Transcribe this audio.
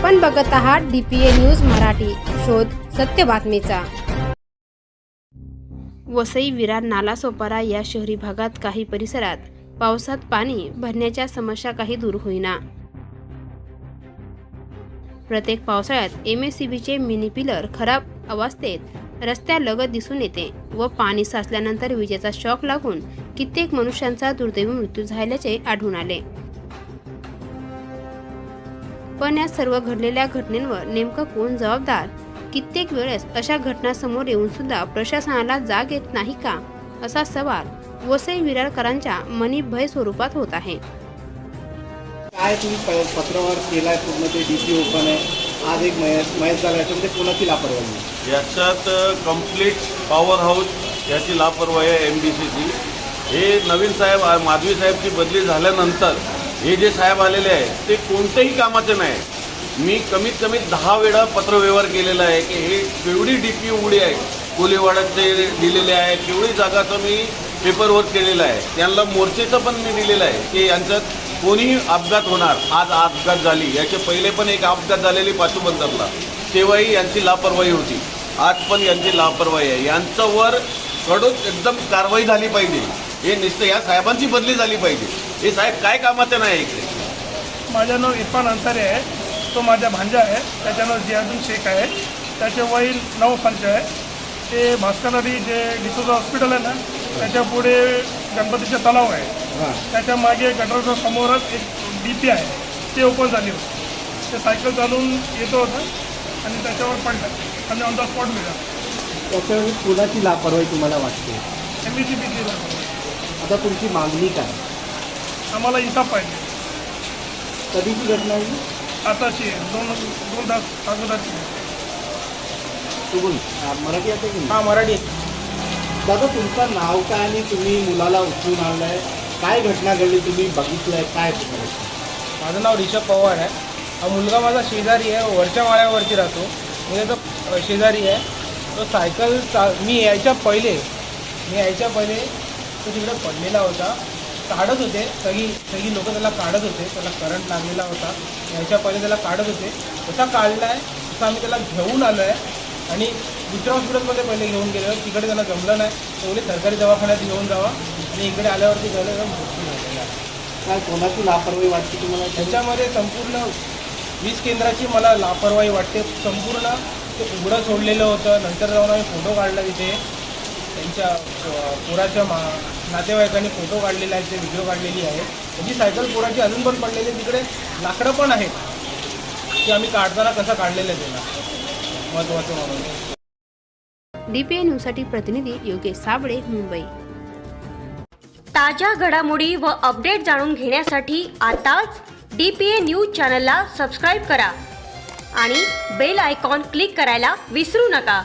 आपण बघत आहात डीपीए न्यूज मराठी. शोध सत्य बातमीचा. वसई विरार नालासोपारा या शहरी भागात काही परिसरात पावसात पाणी भरण्याच्या समस्या काही दूर होईना. प्रत्येक पावसाळ्यात एम एस सी बीचे मिनी पिलर खराब अवस्थेत रस्त्यालगत दिसून येते व पाणी साचल्यानंतर विजेचा शॉक लागून कित्येक मनुष्यांचा दुर्दैवी मृत्यू झाल्याचे आढळून आले. पण या सर्व घडलेल्या घटनेंवर नेमकं कोण जबाबदार? कित्येक वेळेस अशा घटना समोर येऊन सुद्धा प्रशासनाला जाग येत नाही का? असा सवाल वसई विरारकरांच्या मनी भय स्वरूपात होत आहे. काय तुम्ही पत्रव्यवहार केलाय पूर्ण ते डी पी ओपन आहे आज एक मयस झाला याच्यामध्ये कोणाची लापरवाही याच्यात कंप्लीट पॉवर हाऊस याची लापरवाही आहे एम बी सीची हे नवीन साहेब माधवी साहेबची बदली झाल्यानंतर हे जे साहेब आलेले आहेत ते कोणत्याही कामाचे नाही. मी कमीत कमी दहा वेळा पत्रव्यवहार केलेला आहे की हे केवढी डी पी उघडी आहे कोलेवाड्याचे दिलेले आहे केवढी जागाचं मी पेपरवर्क केलेलं आहे. त्यांना मोर्चेचं पण मी दिलेलं आहे की यांच्यात कोणीही अपघात होणार. आज अपघात झाली. याचे पहिले पण एक अपघात झालेली पाशुबंदरला तेव्हाही यांची लापरवाही होती. आज पण यांची लापरवाही आहे. यांच्यावर कडून एकदम कारवाई झाली पाहिजे. हे नुसतं या साहेबांची बदली झाली पाहिजे. हे साहेब काय कामाचे नाही इकडे? माझं नाव इरफान अन्सारी आहे. तो माझा भांजा आहे. त्याचं नाव जियादुल शेख आहे. त्याचे वय नऊ पंच आहे. ते भास्करवाडी जे डिसोजा हॉस्पिटल आहे ना त्याच्या पुढे गणपतीचे तलाव आहे. त्याच्यामागे गटरच्या समोरच एक डी पी आहे. ते ओपन झाली होती. ते सायकल चालवून येतो होतं आणि त्याच्यावर पडलं. आणि ऑन द स्पॉट मिळालं. त्याच्यामध्ये कोणाची लापरवाही तुम्हाला वाटते? एम बी सी बी आता तुमची मागणी काय? आम्हाला इन्साफ पाहिजे. कधीची घटना आहे? आताची आहे. दोन दोन तास अगोदरची आहे. तू बोल. हा, मराठी येते की नाही? हा मराठी दादा तुमचं नाव काय आणि तुम्ही मुलाला उचलून आणलाय? काय घटना घडली? तुम्ही बघितलंय काय माझं नाव रिषभ पवार आहे. हा मुलगा माझा शेजारी आहे. वरच्या माळ्यावरती राहतो. मी त्याचा अ, शेजारी आहे. तो सायकल चा मी यायच्या पहिले मी यायच्या पहिले तो तिकडे पडलेला होता. काढत होते. सगळी सगळी लोक त्याला काढत होते. त्याला करंट लागलेला होता. यायच्या पहिले त्याला काढत होते. तसा काढला आहे तसा आम्ही त्याला घेऊन आलो आहे आणि दुसऱ्या हॉस्पिटलमध्ये पहिले घेऊन गेलो. तिकडे त्याला जमलं नाही. तो बोलले सरकारी दवाखान्यात घेऊन जावा. आणि इकडे आल्यावरती झालं तर मृत्यू झालेला. आहे काय कोणाची लापरवाही वाटते तुम्हाला? त्याच्यामध्ये संपूर्ण वीज केंद्राची मला लापरवाही वाटते. संपूर्ण ते उघडं सोडलेलं होतं. नंतर जाऊन आम्ही फोटो काढला तिथे. त्यांच्या पोराच्या मा नातेवाईकांनी फोटो काढलेले आहेत ते व्हिडिओ काढलेली आहे त्यांची सायकल पोराची अजून पण पडलेली आहे. तिकडे लाकडं पण आहेत. की आम्ही काढताना कसं काढलेलं आहे त्याला महत्त्वाचं म्हणून. डीपीए न्यूजसाठी प्रतिनिधी योगेश साबळे मुंबई. ताज्या घडामोडी व अपडेट जाणून घेण्यासाठी आताच डी पी ए न्यूज चॅनलला सबस्क्राईब करा आणि बेल आयकॉन क्लिक करायला विसरू नका.